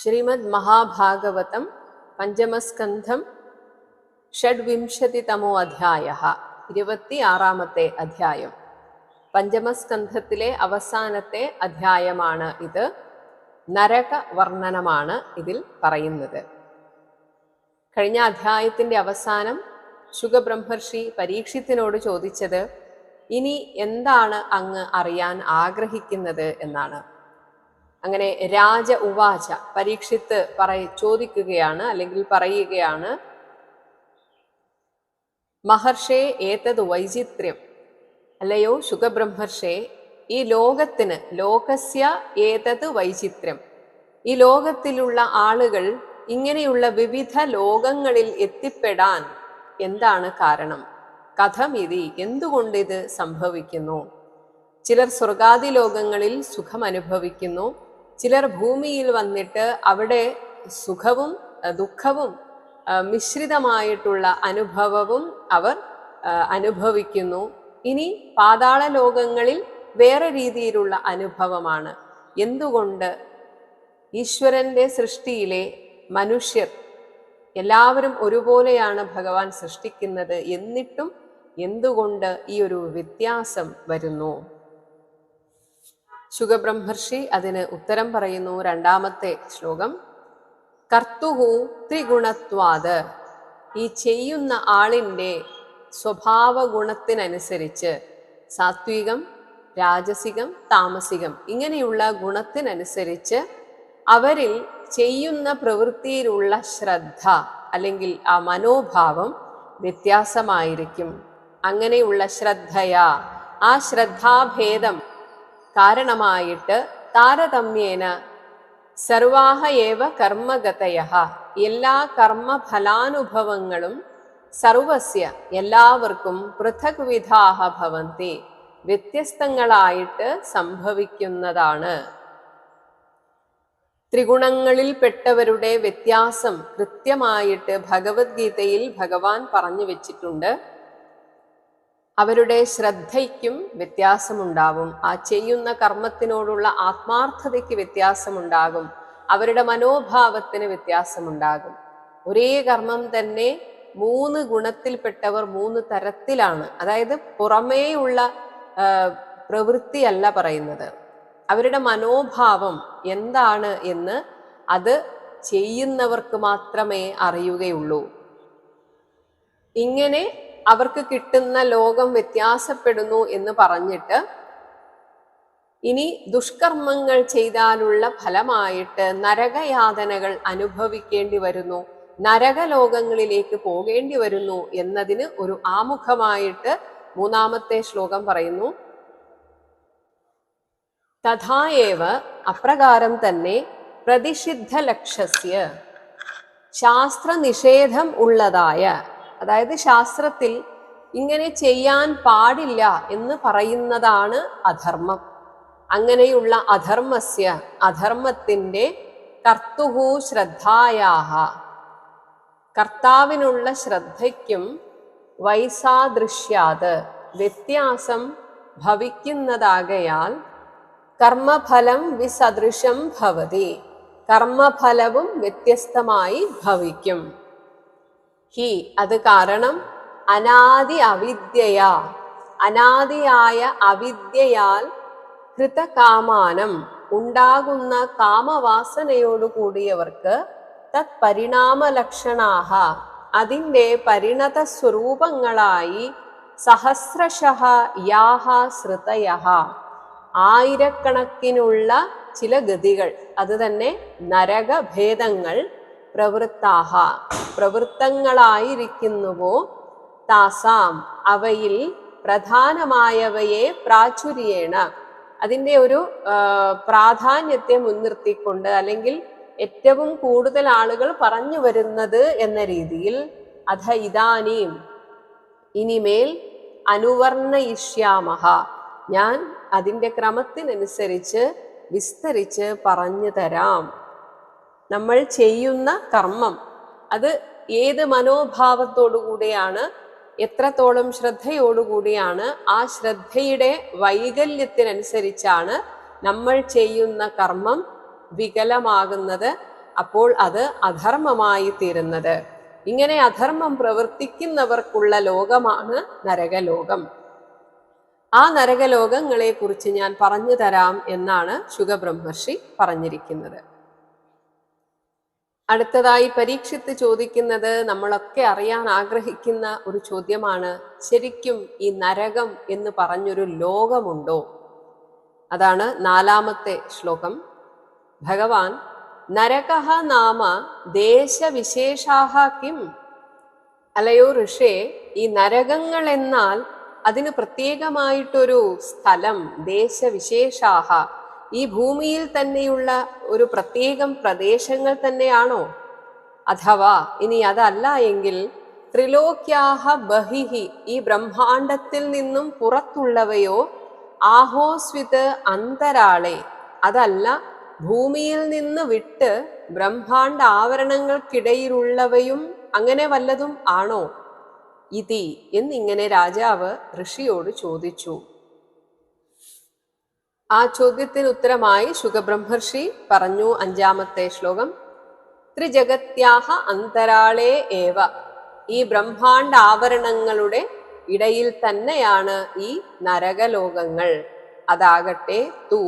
ശ്രീമദ് മഹാഭാഗവതം പഞ്ചമസ്കന്ധം ഷഡ്വിംശതിതമോ അധ്യായ ഇരുപത്തിയാറാമത്തെ അധ്യായം. പഞ്ചമസ്കന്ധത്തിലെ അവസാനത്തെ അധ്യായമാണ് ഇത്. നരക വർണനമാണ് ഇതിൽ പറയുന്നത്. കഴിഞ്ഞ അധ്യായത്തിന്റെ അവസാനം ശുഗബ്രഹ്മർഷി പരീക്ഷത്തിനോട് ചോദിച്ചത് ഇനി എന്താണ് അങ്ങ് അറിയാൻ ആഗ്രഹിക്കുന്നത്? എന്നാണ്. അങ്ങനെ രാജ ഉവാച പരീക്ഷിത്ത് പറയ ചോദിക്കുകയാണ് അല്ലെങ്കിൽ പറയുകയാണ്. മഹർഷേ ഏതത് വൈചിത്ര്യം? അല്ലയോ ശുഖബ്രഹ്മർഷേ ഈ ലോകത്തിന് ലോകസ്യ ഏതത് വൈചിത്ര്യം? ഈ ലോകത്തിലുള്ള ആളുകൾ ഇങ്ങനെയുള്ള വിവിധ ലോകങ്ങളിൽ എത്തിപ്പെടാൻ എന്താണ് കാരണം? കഥം ഇതി എന്തുകൊണ്ട് ഇത് സംഭവിക്കുന്നു? ചിലർ സ്വർഗാദി ലോകങ്ങളിൽ സുഖം അനുഭവിക്കുന്നു ചിലർ ഭൂമിയിൽ വന്നിട്ട് അവിടെ സുഖവും ദുഃഖവും മിശ്രിതമായിട്ടുള്ള അനുഭവവും അവർ അനുഭവിക്കുന്നു. ഇനി പാതാള ലോകങ്ങളിൽ വേറെ രീതിയിലുള്ള അനുഭവമാണ്. എന്തുകൊണ്ട്? ഈശ്വരന്റെ സൃഷ്ടിയിലെ മനുഷ്യർ എല്ലാവരും ഒരുപോലെയാണ് ഭഗവാൻ സൃഷ്ടിക്കുന്നത് എന്നിട്ടും എന്തുകൊണ്ട് ഈ ഒരു വ്യത്യാസം വരുന്നു? ശുഗബ്രഹ്മർഷി അതിന് ഉത്തരം പറയുന്നു രണ്ടാമത്തെ ശ്ലോകം. കർത്തുഹു ത്രിഗുണത്വാത് ഈ ചെയ്യുന്ന ആളിന്റെ സ്വഭാവ ഗുണത്തിനനുസരിച്ച് സാത്വികം രാജസികം താമസികം ഇങ്ങനെയുള്ള ഗുണത്തിനനുസരിച്ച് അവരിൽ ചെയ്യുന്ന പ്രവൃത്തിയിലുള്ള ശ്രദ്ധ അല്ലെങ്കിൽ ആ മനോഭാവം വ്യത്യാസമായിരിക്കും. അങ്ങനെയുള്ള ശ്രദ്ധയാ. ആ ശ്രദ്ധാഭേദം കാരണമായിട്ട് താരതമ്യേന സർവാഹ ഏവ കർമ്മഗതയ എല്ലാ കർമ്മഫലാനുഭവങ്ങളും സർവസ്യ എല്ലാവർക്കും പൃഥക് വിധാഹ ഭവന്തി. വ്യത്യസ്തങ്ങളായിട്ട് സംഭവിക്കുന്നതാണ്. ത്രിഗുണങ്ങളിൽപ്പെട്ടവരുടെ വ്യത്യാസം കൃത്യമായിട്ട് ഭഗവത്ഗീതയിൽ ഭഗവാൻ പറഞ്ഞു വെച്ചിട്ടുണ്ട്. അവരുടെ ശ്രദ്ധയ്ക്കും വ്യത്യാസമുണ്ടാവും. ആ ചെയ്യുന്ന കർമ്മത്തിനോടുള്ള ആത്മാർത്ഥതയ്ക്ക് വ്യത്യാസമുണ്ടാകും. അവരുടെ മനോഭാവത്തിന് വ്യത്യാസമുണ്ടാകും. ഒരേ കർമ്മം തന്നെ മൂന്ന് ഗുണത്തിൽപ്പെട്ടവർ മൂന്ന് തരത്തിലാണ്. അതായത് പുറമേയുള്ള പ്രവൃത്തിയല്ല പറയുന്നത്. അവരുടെ മനോഭാവം എന്താണ് എന്ന് അത് ചെയ്യുന്നവർക്ക് മാത്രമേ അറിയുകയുള്ളൂ. ഇങ്ങനെ അവർക്ക് കിട്ടുന്ന ലോകം വ്യത്യാസപ്പെടുന്നു എന്ന് പറഞ്ഞിട്ട് ഇനി ദുഷ്കർമ്മങ്ങൾ ചെയ്താലുള്ള ഫലമായിട്ട് നരകയാതനകൾ അനുഭവിക്കേണ്ടി വരുന്നു. നരകലോകങ്ങളിലേക്ക് പോകേണ്ടി വരുന്നു എന്നതിന് ഒരു ആമുഖമായിട്ട് മൂന്നാമത്തെ ശ്ലോകം പറയുന്നു. തഥായേവ അപ്രകാരം തന്നെ പ്രതിഷിദ്ധ ലക്ഷ്യസ്യ ശാസ്ത്രനിഷേധം ഉള്ളതായ അതായത് ശാസ്ത്രത്തിൽ ഇങ്ങനെ ചെയ്യാൻ പാടില്ല എന്ന് പറയുന്നതാണ് അധർമ്മം. അങ്ങനെയുള്ള അധർമ്മസ്യ അധർമ്മത്തിന്റെ കർത്തുഹു ശ്രദ്ധായാഹ. കർത്താവിനുള്ള ശ്രദ്ധയ്ക്കും വൈസാദൃശ്യാത് വ്യത്യാസം ഭവിക്കുന്നതാകയാൽ കർമ്മഫലം വിസദൃശം ഭവതി. കർമ്മഫലവും വ്യത്യസ്തമായി ഭവിക്കും. ഹി. അത് കാരണം അനാദി അവിദ്യയാ. അനാദിയായ അവിദ്യയാൽ കൃതകാമാനം. ഉണ്ടാകുന്ന കാമവാസനയോടു കൂടിയവർക്ക് തത് പരിണാമലക്ഷണാഹ അതിന്റെ പരിണത സ്വരൂപങ്ങളായി സഹസ്രശഃ യാഹ ശ്രുതയ ആയിരക്കണക്കിനുള്ള ചില ഗതികൾ. അതുതന്നെ നരകഭേദങ്ങൾ പ്രവൃത്താഹ. പ്രവൃത്തങ്ങളായിരിക്കുന്നുവോ? താസാം. അവയിൽ പ്രധാനമായവയെ പ്രാചുര്യേണ അതിന്റെ ഒരു പ്രാധാന്യത്തെ മുൻനിർത്തിക്കൊണ്ട് അല്ലെങ്കിൽ ഏറ്റവും കൂടുതൽ ആളുകൾ പറഞ്ഞു വരുന്നത് എന്ന രീതിയിൽ അധ ഇതാനീം. ഇനിമേൽ അനുവർണയിഷ്യാമഹ. ഞാൻ അതിന്റെ ക്രമത്തിനനുസരിച്ച് വിസ്തരിച്ച് പറഞ്ഞു തരാം. നമ്മൾ ചെയ്യുന്ന കർമ്മം. അത് ഏത് മനോഭാവത്തോടുകൂടിയാണ് എത്രത്തോളം ശ്രദ്ധയോടുകൂടിയാണ് ആ ശ്രദ്ധയുടെ വൈകല്യത്തിനനുസരിച്ചാണ് നമ്മൾ ചെയ്യുന്ന കർമ്മം വികലമാകുന്നത്. അപ്പോൾ അത് അധർമ്മമായി തീരുന്നത്. ഇങ്ങനെ അധർമ്മം പ്രവർത്തിക്കുന്നവർക്കുള്ള ലോകമാണ് നരകലോകം. ആ നരകലോകങ്ങളെ കുറിച്ച് ഞാൻ പറഞ്ഞു തരാം എന്നാണ് ശുഗബ്രഹ്മർഷി പറഞ്ഞിരിക്കുന്നത്. അടുത്തതായി പരീക്ഷിത്ത് ചോദിക്കുന്നത് നമ്മളൊക്കെ അറിയാൻ ആഗ്രഹിക്കുന്ന ഒരു ചോദ്യമാണ് ശരിക്കും ഈ നരകം എന്ന് പറഞ്ഞൊരു ലോകമുണ്ടോ? അതാണ് നാലാമത്തെ ശ്ലോകം. ഭഗവാൻ നരക നാമ ദേശവിശേഷാഹ കിം? അലയോ ഋഷേ ഈ നരകങ്ങൾ എന്നാൽ അതിന് പ്രത്യേകമായിട്ടൊരു സ്ഥലം ദേശവിശേഷാഹ ഈ ഭൂമിയിൽ തന്നെയുള്ള ഒരു പ്രത്യേകം പ്രദേശങ്ങൾ തന്നെയാണോ? അഥവാ ഇനി അതല്ല എങ്കിൽ ത്രിലോക്യാഹ ബഹിഹി ഈ ബ്രഹ്മാണ്ടത്തിൽ നിന്നും പുറത്തുള്ളവയോ ആഹോസ്വിത് അന്തരാളെ. അതല്ല ഭൂമിയിൽ നിന്ന് വിട്ട് ബ്രഹ്മാണ്ട ആവരണങ്ങൾക്കിടയിലുള്ളവയും അങ്ങനെ വല്ലതും ആണോ? ഇതി എന്നിങ്ങനെ രാജാവ് ഋഷിയോട് ചോദിച്ചു. ആ ചോദ്യത്തിന് ഉത്തരമായി ശുഖബ്രഹ്മർഷി പറഞ്ഞു അഞ്ചാമത്തെ ശ്ലോകം. ത്രിജഗത്യാഹ അന്തരാളേ ഏവ. ഈ ബ്രഹ്മാണ്ട ആവരണങ്ങളുടെ ഇടയിൽ തന്നെയാണ് ഈ നരകലോകങ്ങൾ. അതാകട്ടെ തു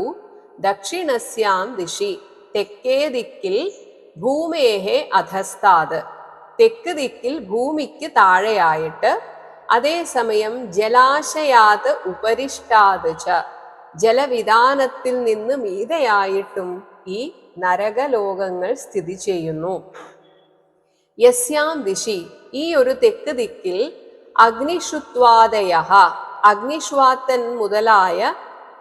ദക്ഷിണസ്യാം ദിശി. തെക്കേ ദിക്കിൽ ഭൂമേഹെ അധസ്താത് തെക്ക് ദിക്കിൽ ഭൂമിക്ക് താഴെയായിട്ട് അതേസമയം ജലാശയാത് ഉപരിഷ്ടാത് ച. ജലവിധാനത്തിൽ നിന്ന് മീതയായിട്ടും ഈ നരകലോകങ്ങൾ സ്ഥിതി ചെയ്യുന്നു. യസ്യാം ദിശി ഈ ഒരു തെക്ക് ദിക്കിൽ അഗ്നിഷുത്വാദയ അഗ്നിഷ്വാത്തൻ മുതലായ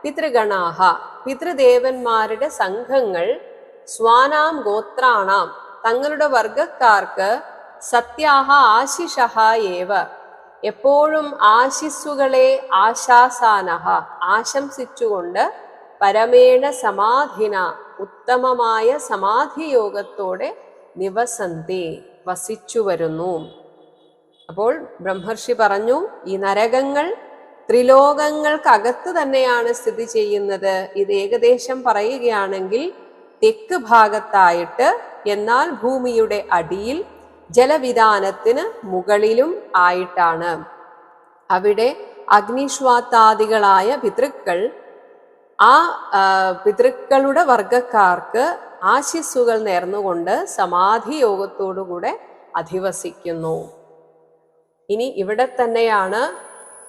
പിതൃഗണാഹ പിതൃദേവന്മാരുടെ സംഘങ്ങൾ സ്വാനാം ഗോത്രാണാം തങ്ങളുടെ വർഗക്കാർക്ക് സത്യാഹ ആശിഷഹ ഏവ എപ്പോഴും ആശിസ്സുകളെ ആശാസാനഹ ആശംസിച്ചുകൊണ്ട് പരമേണ സമാധിന ഉത്തമമായ സമാധിയോഗത്തോടെ നിവസന്തി വസിച്ചു വരുന്നു അപ്പോൾ ബ്രഹ്മർഷി പറഞ്ഞു ഈ നരകങ്ങൾ ത്രിലോകങ്ങൾക്കകത്ത് തന്നെയാണ് സ്ഥിതി ചെയ്യുന്നത്. ഇത് ഏകദേശം പറയുകയാണെങ്കിൽ തെക്ക് ഭാഗത്തായിട്ട് എന്നാൽ ഭൂമിയുടെ അടിയിൽ ജലവിധാനത്തിന് മുകളിലും ആയിട്ടാണ്. അവിടെ അഗ്നിശ്വാത്താദികളായ പിതൃക്കൾ ആ പിതൃക്കളുടെ വർഗക്കാർക്ക് ആശിസ്സുകൾ നേർന്നുകൊണ്ട് സമാധി യോഗത്തോടുകൂടെ അധിവസിക്കുന്നു. ഇനി ഇവിടെ തന്നെയാണ്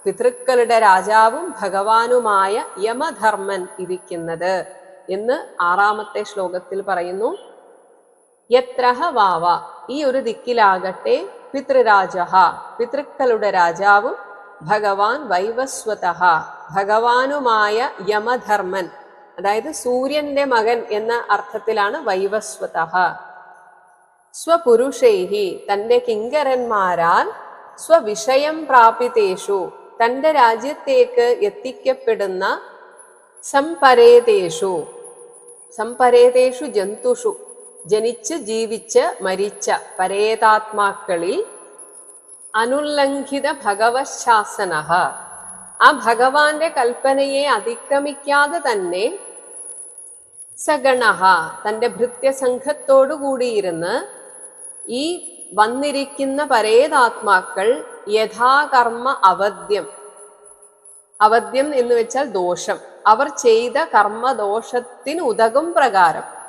പിതൃക്കളുടെ രാജാവും ഭഗവാനുമായ യമധർമ്മൻ ഇരിക്കുന്നത് എന്ന് ആറാമത്തെ ശ്ലോകത്തിൽ പറയുന്നു. യത്രഹ വാവ. ഈ ഒരു ദിക്കിലാകട്ടെ പിതൃരാജ പിതൃക്കളുടെ രാജാവും ഭഗവാൻ വൈവസ്വത ഭഗവാനുമായ യമധർമ്മൻ. അതായത് സൂര്യന്റെ മകൻ എന്ന അർത്ഥത്തിലാണ് വൈവസ്വത സ്വപുരുഷേഹി. തന്റെ കിങ്കരന്മാരാൽ സ്വവിഷയം പ്രാപിതേഷു. തന്റെ രാജ്യത്തേക്ക് എത്തിക്കപ്പെടുന്ന സംപരേതേഷു. സംപരേതേഷു ജന്തുഷു. ജനിച്ച് ജീവിച്ച് മരിച്ച പരേതാത്മാക്കളിൽ അനുല്ലംഘിത ഭഗവശാസന. ആ ഭഗവാന്റെ കൽപ്പനയെ അതിക്രമിക്കാതെ തന്നെ സഗണഹ തന്റെ ഭൃത്യസംഘത്തോടു കൂടിയിരുന്ന് ഈ വന്നിരിക്കുന്ന പരേതാത്മാക്കൾ യഥാകർമ്മ അവദ്യം അവദ്യം എന്ന് വെച്ചാൽ ദോഷം. അവർ ചെയ്ത കർമ്മദോഷത്തിന് ഉതകും പ്രകാരം.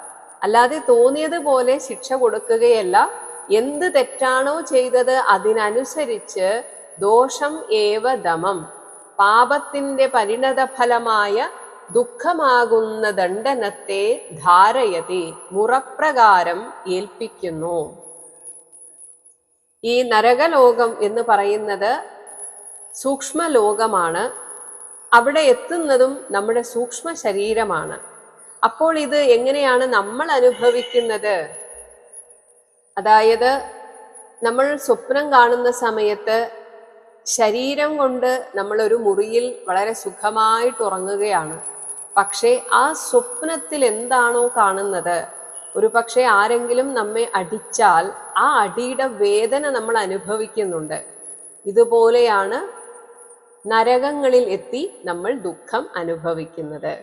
അല്ലാതെ തോന്നിയതുപോലെ ശിക്ഷ കൊടുക്കുകയല്ല. എന്ത് തെറ്റാണോ ചെയ്തത് അതിനനുസരിച്ച് ദോഷം ഏവ ദമം. പാപത്തിന്റെ പരിണത ഫലമായ ദുഃഖമാകുന്ന ദണ്ഡനത്തെ ധാരയതി മുറപ്രകാരം ഏൽപ്പിക്കുന്നു. ഈ നരകലോകം എന്ന് പറയുന്നത് സൂക്ഷ്മലോകമാണ്. അവിടെ എത്തുന്നതും നമ്മുടെ സൂക്ഷ്മ ശരീരമാണ് അപ്പോൾ ഇത് എങ്ങനെയാണ് നമ്മൾ അനുഭവിക്കുന്നത്? അതായത് നമ്മൾ സ്വപ്നം കാണുന്ന സമയത്ത് ശരീരം കൊണ്ട് നമ്മൾ ഒരു മുറിയിൽ വളരെ സുഖമായിട്ട് ഉറങ്ങുകയാണ്. പക്ഷേ ആ സ്വപ്നത്തിൽ എന്താണോ കാണുന്നത്? ഒരു പക്ഷേ ആരെങ്കിലും നമ്മെ അടിച്ചാൽ ആ അടിയുടെ വേദന നമ്മൾ അനുഭവിക്കുന്നുണ്ട്. ഇതുപോലെയാണ് നരകങ്ങളിൽ എത്തി നമ്മൾ ദുഃഖം അനുഭവിക്കുന്നത്.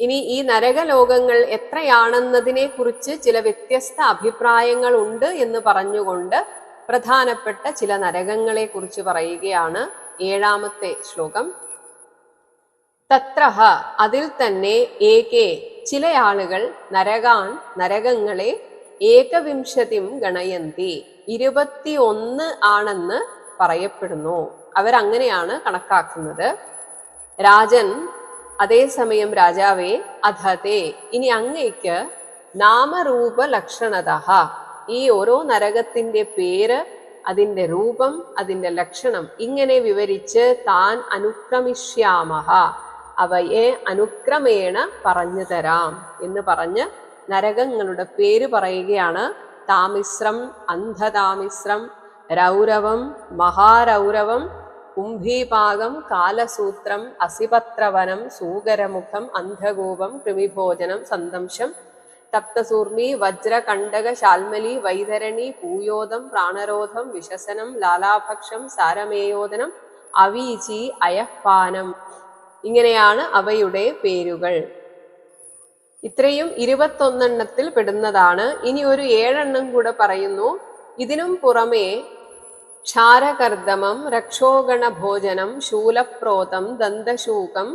ഇനി ഈ നരകലോകങ്ങൾ എത്രയാണെന്നതിനെ കുറിച്ച് ചില വ്യത്യസ്ത അഭിപ്രായങ്ങൾ ഉണ്ട് എന്ന് പറഞ്ഞുകൊണ്ട് പ്രധാനപ്പെട്ട ചില നരകങ്ങളെ കുറിച്ച് പറയുകയാണ് ഏഴാമത്തെ ശ്ലോകം. തത്രഹ അതിൽ തന്നെ ഏകെ ചില ആളുകൾ നരകാൻ നരകങ്ങളെ ഏകവിംശതിം ഗണയന്തി ഇരുപത്തിയൊന്ന് ആണെന്ന് പറയപ്പെടുന്നു. അവരങ്ങനെയാണ് കണക്കാക്കുന്നത്. രാജൻ അതേസമയം രാജാവേ അധതേ ഇനി അങ്ങയ്ക്ക് നാമരൂപ ലക്ഷണത ഈ ഓരോ നരകത്തിന്റെ പേര് അതിന്റെ രൂപം അതിന്റെ ലക്ഷണം ഇങ്ങനെ വിവരിച്ച് താൻ അനുക്രമിഷ്യാമഹ. അവയെ അനുക്രമേണ പറഞ്ഞു തരാം എന്ന് പറഞ്ഞ് നരകങ്ങളുടെ പേര് പറയുകയാണ് താമിശ്രം അന്ധതാമിശ്രം രൗരവം മഹാരൗരവം കുംഭീപാകം കാലസൂത്രം അസിപത്രവനം സൂകരമുഖം അന്ധകൂപം കൃമിഭോജനം സന്തംശം തപ്തസൂർമി വജ്രകണ്ടക ശാൽമലി വൈതരണി പൂയോധം പ്രാണരോധം വിശസനം ലാലാഭക്ഷം സാരമേയോദനം അവീചി അയഹ്പാനം ഇങ്ങനെയാണ് അവയുടെ പേരുകൾ. ഇത്രയും ഇരുപത്തൊന്നെണ്ണത്തിൽ പെടുന്നതാണ്. ഇനി ഒരു ഏഴെണ്ണം കൂടെ പറയുന്നു. ഇതിനും പുറമേ ക്ഷാരകർദമം രക്ഷോഗണഭോജനം ശൂലപ്രോതം ദന്തശൂകം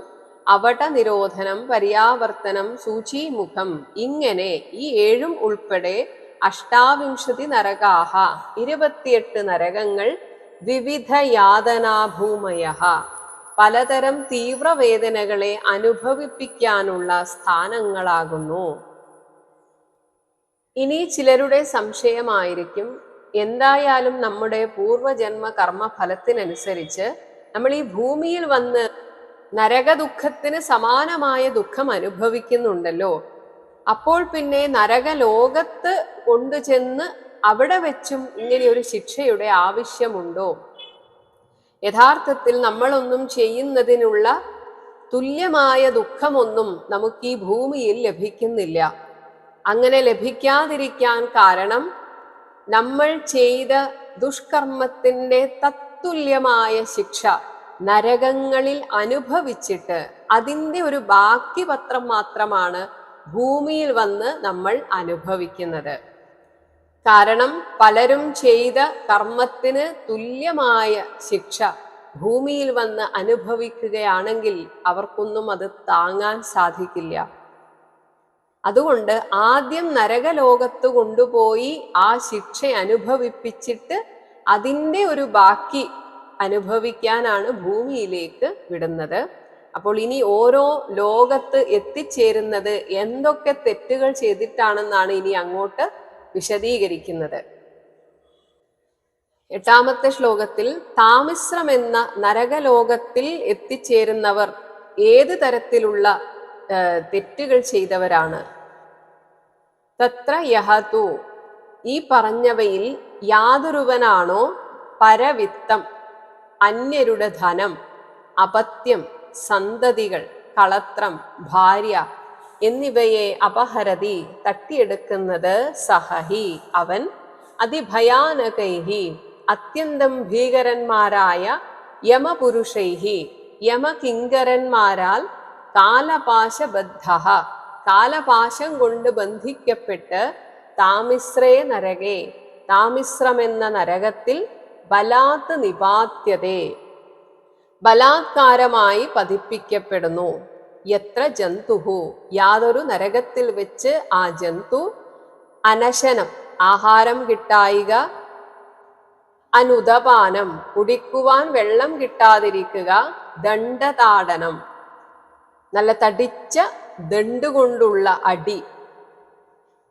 അവടനിരോധനം പര്യാവർത്തനം സൂചിമുഖം ഇങ്ങനെ ഈ ഏഴും ഉൾപ്പെടെ അഷ്ടാവിംശതി നരകാഹ ഇരുപത്തിയെട്ട് നരകങ്ങൾ വിവിധ യാതനാഭൂമയ പലതരം തീവ്രവേദനകളെ അനുഭവിപ്പിക്കാനുള്ള സ്ഥാനങ്ങളാകുന്നു. ഇനി ചിലരുടെ സംശയമായിരിക്കും എന്തായാലും നമ്മുടെ പൂർവജന്മ കർമ്മ ഫലത്തിനനുസരിച്ച് നമ്മൾ ഈ ഭൂമിയിൽ വന്ന് നരകദുഃഖത്തിന് സമാനമായ ദുഃഖം അനുഭവിക്കുന്നുണ്ടല്ലോ. അപ്പോൾ പിന്നെ നരകലോകത്ത് കൊണ്ടുചെന്ന് അവിടെ വെച്ചും ഇങ്ങനെ ഒരു ശിക്ഷയുടെ ആവശ്യമുണ്ടോ? യഥാർത്ഥത്തിൽ നമ്മളൊന്നും ചെയ്യുന്നതിനുള്ള തുല്യമായ ദുഃഖമൊന്നും നമുക്ക് ഈ ഭൂമിയിൽ ലഭിക്കുന്നില്ല. അങ്ങനെ ലഭിക്കാതിരിക്കാൻ കാരണം നമ്മൾ ചെയ്ത ദുഷ്കർമ്മത്തിന്റെ തത്തുല്യമായ ശിക്ഷ നരകങ്ങളിൽ അനുഭവിച്ചിട്ട് അതിന്റെ ഒരു ബാക്കി പത്രം മാത്രമാണ് ഭൂമിയിൽ വന്ന് നമ്മൾ അനുഭവിക്കുന്നത്. കാരണം പലരും ചെയ്ത കർമ്മത്തിന് തുല്യമായ ശിക്ഷ ഭൂമിയിൽ വന്ന് അനുഭവിക്കുകയാണെങ്കിൽ അവർക്കൊന്നും അത് താങ്ങാൻ സാധിക്കില്ല. അതുകൊണ്ട് ആദ്യം നരകലോകത്ത് കൊണ്ടുപോയി ആ ശിക്ഷ അനുഭവിപ്പിച്ചിട്ട് അതിന്റെ ഒരു ബാക്കി അനുഭവിക്കാനാണ് ഭൂമിയിലേക്ക് വിടുന്നത്. അപ്പോൾ ഇനി ഓരോ ലോകത്ത് എത്തിച്ചേരുന്നത് എന്തൊക്കെ തെറ്റുകൾ ചെയ്തിട്ടാണെന്നാണ് ഇനി അങ്ങോട്ട് വിശദീകരിക്കുന്നത്. എട്ടാമത്തെ ശ്ലോകത്തിൽ താമിശ്രം എന്ന നരകലോകത്തിൽ എത്തിച്ചേരുന്നവർ ഏത് തരത്തിലുള്ള തെറ്റുകൾ ചെയ്തവരാണ്. തത്ര യഹതു. ഈ പറഞ്ഞവയിൽ യാതൊരുവനാണോ പരവിത്തം അന്യരുടെ ധനം അപത്യം സന്തതികൾ കളത്രം ഭാര്യ എന്നിവയെ അപഹരതി തട്ടിയെടുക്കുന്നത് സഹഹി അവൻ അതിഭയാനകൈഹി അത്യന്തം ഭീകരന്മാരായ യമപുരുഷൈഹി യമകിങ്കരന്മാരാൽ കാലപാശബദ്ധ കാലപാശം കൊണ്ട് ബന്ധിക്കപ്പെട്ട് താമിശ്രേ നരകേ. താമിശ്രമെന്ന നരകത്തിൽ ബലാത്ത് നിപാത്യതേ ബലാത്കാരമായി പതിപ്പിക്കപ്പെടുന്നു. എത്ര ജന്തുഹു. യാതൊരു നരകത്തിൽ വെച്ച് ആ ജന്തു അനശനം ആഹാരം കിട്ടായിക അനുദപാനം കുടിക്കുവാൻ വെള്ളം കിട്ടാതിരിക്കുക ദണ്ഡതാടനം. നല്ല തടിച്ച ദണ്ടുകൊണ്ടുള്ള അടി.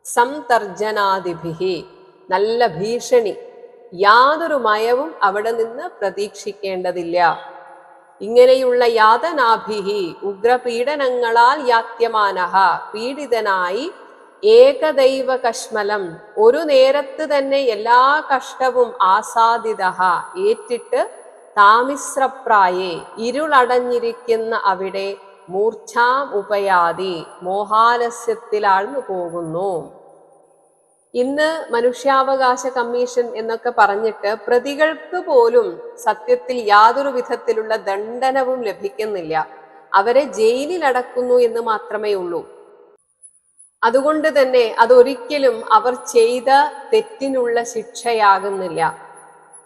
സംതർജനാദിഭിഹി നല്ല ഭീഷണി. യാതൊരു മയവും അവിടെ നിന്ന് പ്രതീക്ഷിക്കേണ്ടതില്ല. ഇങ്ങനെയുള്ള യാതനാഭിഹി ഉഗ്രപീഡനങ്ങളാൽ യാത്യമാനഹ. പീഡിതനായി ഏകദൈവ കശ്മലം. ഒരു നേരത്ത് തന്നെ എല്ലാ കഷ്ടവും ആസാദിത ഏറ്റിട്ട് താമിശ്രപ്രായേ. ഇരുളടഞ്ഞിരിക്കുന്ന അവിടെ മൂർച്ഛാം ഉപയാതി മോഹാലസ്യത്തിലാഴ്ന്നു പോകുന്നു. ഇന്ന് മനുഷ്യാവകാശ കമ്മീഷൻ എന്നൊക്കെ പറഞ്ഞിട്ട് പ്രതികൾക്ക് പോലും സത്യത്തിൽ യാതൊരു വിധത്തിലുള്ള ദണ്ഡനവും ലഭിക്കുന്നില്ല. അവരെ ജയിലിൽ അടക്കുന്നു എന്ന് മാത്രമേ ഉള്ളൂ. അതുകൊണ്ട് തന്നെ അതൊരിക്കലും അവർ ചെയ്ത തെറ്റിനുള്ള ശിക്ഷയാകുന്നില്ല.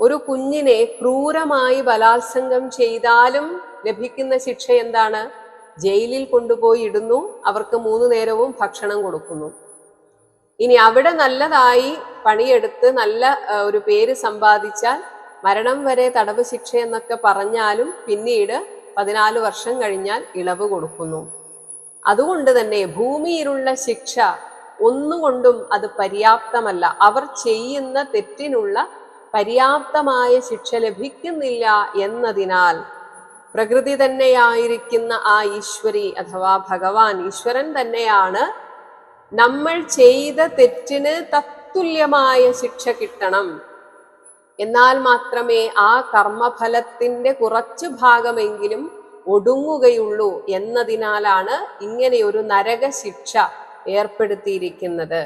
ഒരു കുഞ്ഞിനെ ക്രൂരമായി ബലാത്സംഗം ചെയ്താലും ലഭിക്കുന്ന ശിക്ഷ എന്താണ്? ജയിലിൽ കൊണ്ടുപോയി ഇടുന്നു. അവർക്ക് മൂന്ന് നേരവും ഭക്ഷണം കൊടുക്കുന്നു. ഇനി അവിടെ നല്ലതായി പണിയെടുത്ത് നല്ല ഒരു പേര് സമ്പാദിച്ചാൽ മരണം വരെ തടവ് ശിക്ഷ എന്നൊക്കെ പറഞ്ഞാലും പിന്നീട് പതിനാല് വർഷം കഴിഞ്ഞാൽ ഇളവ് കൊടുക്കുന്നു. അതുകൊണ്ട് തന്നെ ഭൂമിയിലുള്ള ശിക്ഷ ഒന്നുകൊണ്ടും അത് പര്യാപ്തമല്ല. അവർ ചെയ്യുന്ന തെറ്റിനുള്ള പര്യാപ്തമായ ശിക്ഷ ലഭിക്കുന്നില്ല എന്നതിനാൽ പ്രകൃതി തന്നെയായിരിക്കുന്ന ആ ഈശ്വരി അഥവാ ഭഗവാൻ ഈശ്വരൻ തന്നെയാണ് നമ്മൾ ചെയ്ത തെറ്റിന് തത്തുല്യമായ ശിക്ഷ കിട്ടണം. എന്നാൽ മാത്രമേ ആ കർമ്മഫലത്തിന്റെ കുറച്ചു ഭാഗമെങ്കിലും ഒടുങ്ങുകയുള്ളൂ എന്നതിനാലാണ് ഇങ്ങനെ ഒരു നരക ശിക്ഷ ഏർപ്പെടുത്തിയിരിക്കുന്നത്.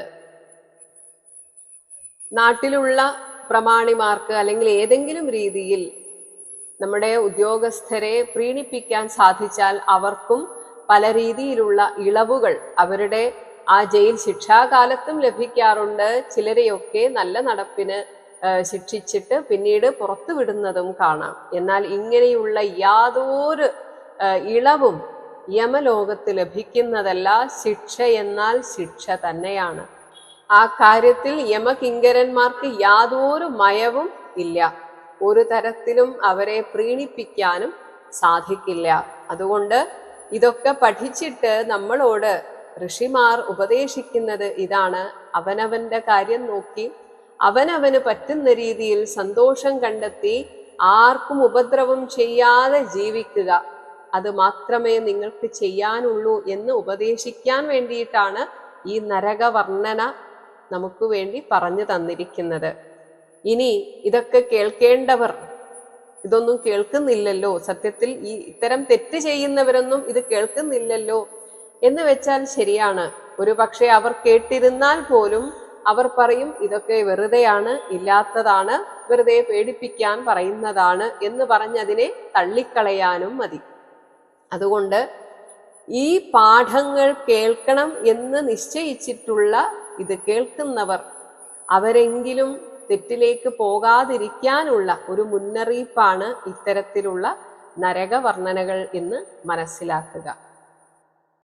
നാട്ടിലുള്ള പ്രമാണിമാർക്ക് അല്ലെങ്കിൽ ഏതെങ്കിലും രീതിയിൽ നമ്മുടെ ഉദ്യോഗസ്ഥരെ പ്രീണിപ്പിക്കാൻ സാധിച്ചാൽ അവർക്കും പല രീതിയിലുള്ള ഇളവുകൾ അവരുടെ ആ ജയിൽ ശിക്ഷാകാലത്തും ലഭിക്കാറുണ്ട്. ചിലരെയൊക്കെ നല്ല നടപ്പിന് ശിക്ഷിച്ചിട്ട് പിന്നീട് പുറത്തു വിടുന്നതും കാണാം. എന്നാൽ ഇങ്ങനെയുള്ള യാതൊരു ഇളവും യമലോകത്ത് ലഭിക്കുന്നതല്ല ശിക്ഷ എന്നാൽ ശിക്ഷ തന്നെയാണ്. ആ കാര്യത്തിൽ യമകിങ്കരന്മാർക്ക് യാതൊരു മയവും ഇല്ല. ഒരു തരത്തിലും അവരെ പ്രീണിപ്പിക്കാനും സാധിക്കില്ല. അതുകൊണ്ട് ഇതൊക്കെ പഠിച്ചിട്ട് നമ്മളോട് ഋഷിമാർ ഉപദേശിക്കുന്നത് ഇതാണ്. അവനവന്റെ കാര്യം നോക്കി അവനവന് പറ്റുന്ന രീതിയിൽ സന്തോഷം കണ്ടെത്തി ആർക്കും ഉപദ്രവം ചെയ്യാതെ ജീവിക്കുക. അത് മാത്രമേ നിങ്ങൾക്ക് ചെയ്യാനുള്ളൂ എന്ന് ഉപദേശിക്കാൻ വേണ്ടിയിട്ടാണ് ഈ നരകവർണന നമുക്ക് വേണ്ടി പറഞ്ഞു തന്നിരിക്കുന്നത്. ഇനി ഇതൊക്കെ കേൾക്കേണ്ടവർ ഇതൊന്നും കേൾക്കുന്നില്ലല്ലോ. സത്യത്തിൽ ഈ ഇത്തരം തെറ്റ് ചെയ്യുന്നവരൊന്നും ഇത് കേൾക്കുന്നില്ലല്ലോ എന്ന് വെച്ചാൽ ശരിയാണ്. ഒരു പക്ഷെ അവർ കേട്ടിരുന്നാൽ പോലും അവർ പറയും ഇതൊക്കെ വെറുതെയാണ് ഇല്ലാത്തതാണ് വെറുതെ പേടിപ്പിക്കാൻ പറയുന്നതാണ് എന്ന് പറഞ്ഞതിനെ തള്ളിക്കളയാനും മതി. അതുകൊണ്ട് ഈ പാഠങ്ങൾ കേൾക്കണം എന്ന് നിശ്ചയിച്ചിട്ടുള്ള ഇത് കേൾക്കുന്നവർ അവരെങ്കിലും തെറ്റിലേക്ക് പോകാതിരിക്കാനുള്ള ഒരു മുന്നറിയിപ്പാണ് ഇത്തരത്തിലുള്ള നരകവർണനകൾ എന്ന് മനസ്സിലാക്കുക.